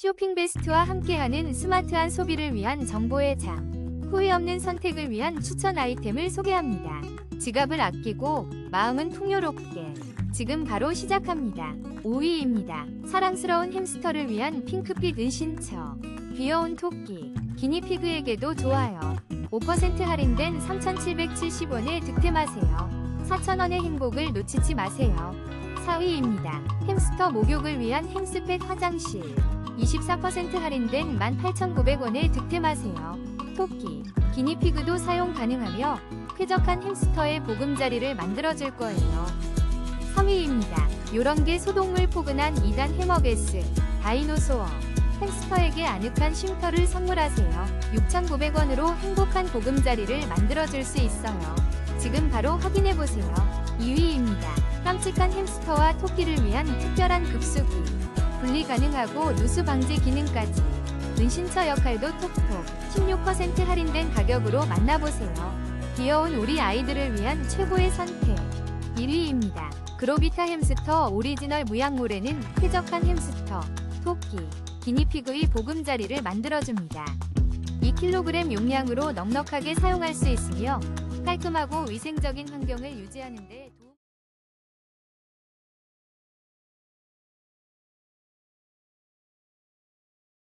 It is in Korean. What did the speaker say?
쇼핑 베스트와 함께하는 스마트한 소비를 위한 정보의 장. 후회 없는 선택을 위한 추천 아이템을 소개합니다. 지갑을 아끼고 마음은 풍요롭게. 지금 바로 시작합니다. 5위입니다. 사랑스러운 햄스터를 위한 핑크빛 은신처. 귀여운 토끼. 기니피그에게도 좋아요. 5% 할인된 3,770원에 득템하세요. 4,000원의 행복을 놓치지 마세요. 4위입니다. 햄스터 목욕을 위한 햄스펫 화장실. 24% 할인된 18,900원에 득템하세요. 토끼, 기니피그도 사용 가능하며 쾌적한 햄스터의 보금자리를 만들어줄 거예요. 3위입니다. 요런게 소동물 포근한 2단 해머게스, 다이노소어. 햄스터에게 아늑한 쉼터를 선물하세요. 6,900원으로 행복한 보금자리를 만들어줄 수 있어요. 지금 바로 확인해보세요. 2위입니다. 깜찍한 햄스터와 토끼를 위한 특별한 급수기. 분리 가능하고 누수 방지 기능까지. 은신처 역할도 톡톡. 16% 할인된 가격으로 만나보세요. 귀여운 우리 아이들을 위한 최고의 선택. 1위입니다. 그로비타 햄스터 오리지널 무양모래는 쾌적한 햄스터, 토끼, 기니피그의 보금자리를 만들어줍니다. 2kg 용량으로 넉넉하게 사용할 수 있으며 깔끔하고 위생적인 환경을 유지하는 데 도움이